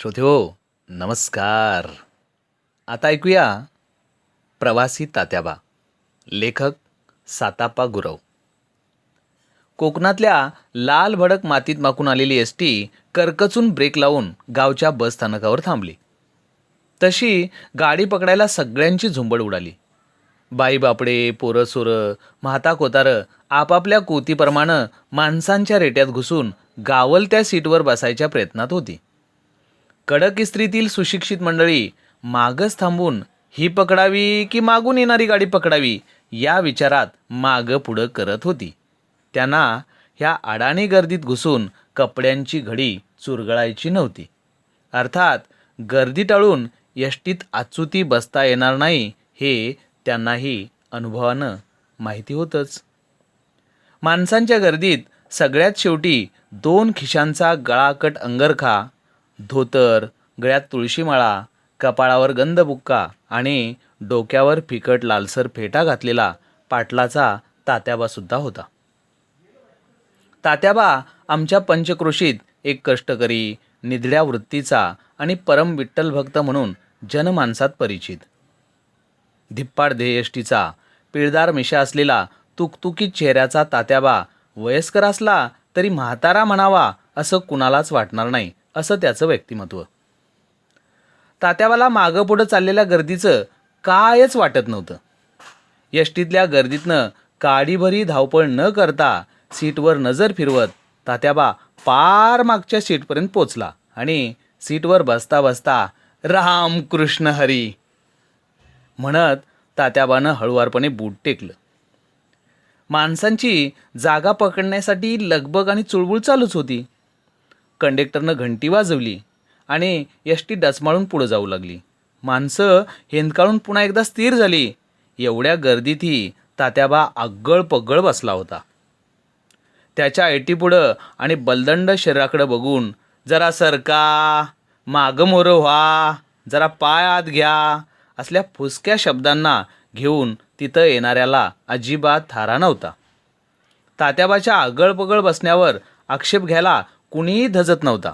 श्रोते हो नमस्कार. आता ऐकूया प्रवासी तात्याबा लेखक सातापा गुरव. कोकणातल्या लाल भडक मातीत माकून आलेली एस टी करकचून ब्रेक लावून गावच्या बस स्थानकावर थांबली. तशी गाडी पकडायला सगळ्यांची झुंबड उडाली. बाई बापडे पोरं सोरं म्हाता कोतारं आपापल्या कोतीप्रमाणे माणसांच्या रेट्यात घुसून गावल त्या सीटवर बसायच्या प्रयत्नात होती. कडक इस्त्रीतील सुशिक्षित मंडळी मागच थांबून ही पकडावी की मागून येणारी गाडी पकडावी या विचारात मागं पुढं करत होती. त्यांना ह्या अडाणी गर्दीत घुसून कपड्यांची घडी चुरगळायची नव्हती. अर्थात गर्दी टाळून यष्टीत आचुती बसता येणार नाही हे त्यांनाही अनुभवानं माहिती होतंच. माणसांच्या गर्दीत सगळ्यात शेवटी दोन खिशांचा गळाकट अंगरखा धोतर गळ्यात तुळशीमाळा कपाळावर गंधबुक्का आणि डोक्यावर फिकट लालसर फेटा घातलेला पाटलाचा तात्याबासुद्धा होता. तात्याबा आमच्या पंचक्रोशीत एक कष्टकरी निधड्या वृत्तीचा आणि परम विठ्ठल भक्त म्हणून जनमानसात परिचित. धिप्पाड ध्येयष्टीचा पिळदार मिशा असलेला तुकतुकीत चेहऱ्याचा तात्याबा वयस्कर असला तरी म्हातारा म्हणावा असं कुणालाच वाटणार नाही. असं त्याचं व्यक्तिमत्व. तात्याबाला मागं पुढं चाललेल्या गर्दीचं कायच वाटत नव्हतं. यष्टीतल्या गर्दीतनं काडीभरी धावपळ न करता सीटवर नजर फिरवत तात्याबा पार मागच्या सीटपर्यंत पोचला आणि सीटवर बसता बसता राम कृष्ण हरी म्हणत तात्याबानं हळुवारपणे बूट टेकलं. माणसांची जागा पकडण्यासाठी लगबग आणि चुळबुळ चालूच होती. कंडक्टरनं घंटी वाजवली आणि एस टी डचमाळून पुढं जाऊ लागली. माणसं हेंदकाळून पुन्हा एकदा स्थिर झाली. एवढ्या गर्दीतही तात्याबा आगळ पगळ बसला होता. त्याच्या ऐटीपुढं आणि बलदंड शरीराकडं बघून जरा सरका मागं मोरं व्हा जरा पाय आत घ्या असल्या फुसक्या शब्दांना घेऊन तिथं येणाऱ्याला अजिबात थारा नव्हता. तात्याबाच्या आगळपगळ बसण्यावर आक्षेप घ्यायला कुणीही धजत नव्हता.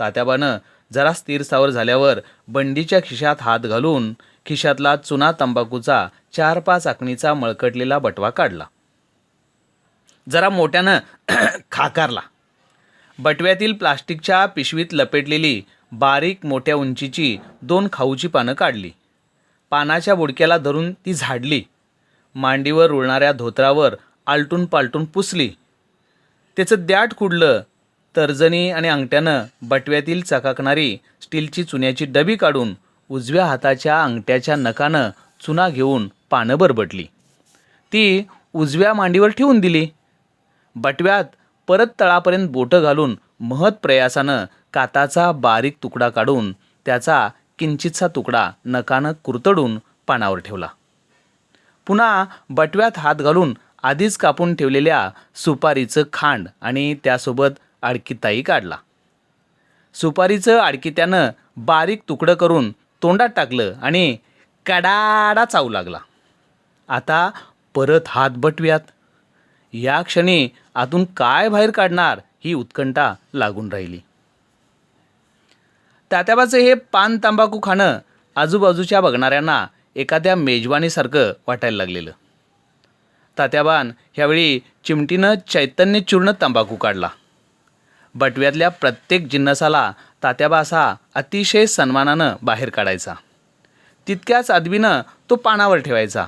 तात्याबानं जरा स्थिर सावर झाल्यावर बंडीच्या खिशात हात घालून खिशातला चुना तंबाखूचा चार पाच आखणीचा मळकटलेला बटवा काढला. जरा मोठ्यानं खाकारला. बटव्यातील प्लास्टिकच्या पिशवीत लपेटलेली बारीक मोठ्या उंचीची दोन खाऊची पानं काढली. पानाच्या बुडक्याला धरून ती झाडली. मांडीवर रुळणाऱ्या धोत्रावर आलटून पालटून पुसली. त्याचं द्याट कुडलं तर्जनी आणि अंगठ्यानं बटव्यातील चकाकणारी स्टीलची चुन्याची डबी काढून उजव्या हाताच्या अंगठ्याच्या नकानं चुना घेऊन पानं बरबटली. ती उजव्या मांडीवर ठेवून दिली. बटव्यात परत तळापर्यंत बोटं घालून महत प्रयासानं काताचा बारीक तुकडा काढून त्याचा किंचितसा तुकडा नकानं कुरतडून पानावर ठेवला. पुन्हा बटव्यात हात घालून आधीच कापून ठेवलेल्या सुपारीचं खांड आणि त्यासोबत आडकीताई काढला. सुपारीचं आडकित्यानं बारीक तुकडं करून तोंडात टाकलं आणि कडाडा चावू लागला. आता परत हात बटव्यात. या क्षणी आतून काय बाहेर काढणार ही उत्कंठा लागून राहिली. तात्याबाचं हे पान तंबाखू खाणं आजूबाजूच्या बघणाऱ्यांना एखाद्या मेजवानीसारखं वाटायला लागलेलं. तात्याबान ह्यावेळी चिमटीनं चैतन्यचूर्ण तंबाखू काढला. बटव्यातल्या प्रत्येक जिन्नसाला तात्याबा असा अतिशय सन्मानानं बाहेर काढायचा. तितक्याच अदबीनं तो पानावर ठेवायचा.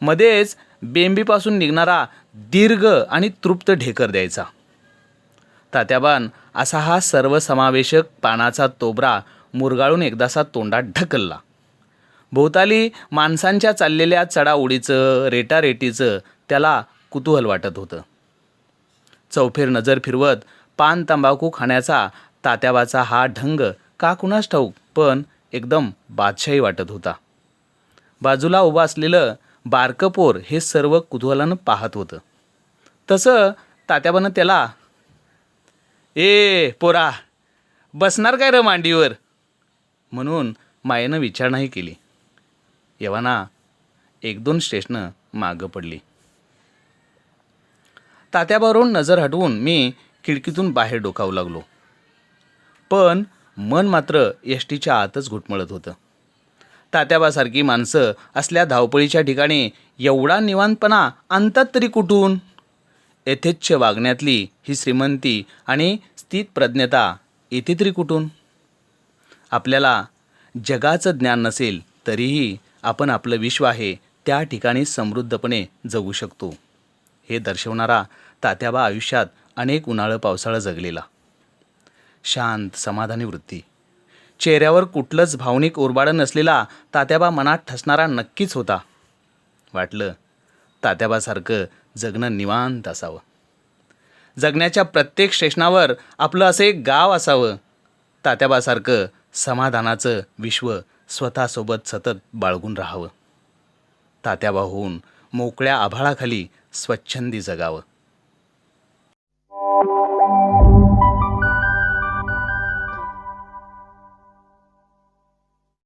मध्येच बेंबीपासून निघणारा दीर्घ आणि तृप्त ढेकर द्यायचा. तात्याबान असा हा सर्वसमावेशक पानाचा तोबरा मुरगाळून एकदासा तोंडात ढकलला. भोवताली माणसांच्या चाललेल्या चढाओढीचं रेटारेटीचं त्याला कुतूहल वाटत होतं. चौफेर नजर फिरवत पान तंबाखू खाण्याचा तात्याबाचा हा ढंग का कुणास ठाऊक पण एकदम बादशाही वाटत होता. बाजूला उभं असलेलं बारकं पोर हे सर्व कुतूहलानं पाहत होतं. तसं तात्याबानं त्याला ए पोरा बसणार काय र मांडीवर? म्हणून मायेनं विचारणाही केली. यवाना एक दोन स्टेशनं मागं पडली. तात्याबावरून नजर हटवून मी खिडकीतून बाहेर डोकावू लागलो. पण मन मात्र एस टीच्या आतच घुटमळत होतं. तात्याबासारखी माणसं असल्या धावपळीच्या ठिकाणी एवढा निवांतपणा आणतात तरी कुठून? यथेच्छ वागण्यातली ही श्रीमंती आणि स्थितप्रज्ञता येते तरी कुठून? आपल्याला जगाचं ज्ञान नसेल तरीही आपण आपलं विश्व आहे त्या ठिकाणी समृद्धपणे जगू शकतो. हे दर्शवणारा तात्याबा आयुष्यात अनेक उन्हाळं पावसाळं जगलेला. शांत समाधानी वृत्ती. चेहऱ्यावर कुठलंच भावनिक उरबाडं नसलेला तात्याबा मनात ठसणारा नक्कीच होता. वाटलं तात्याबासारखं जगणं निवांत असावं. जगण्याच्या प्रत्येक स्टेशनावर आपलं असं एक गाव असावं. तात्याबासारखं समाधानाचं विश्व स्वतःसोबत सतत बाळगून राहावं. तात्याबा होऊन मोकळ्या आभाळाखाली स्वच्छंदी जगावं.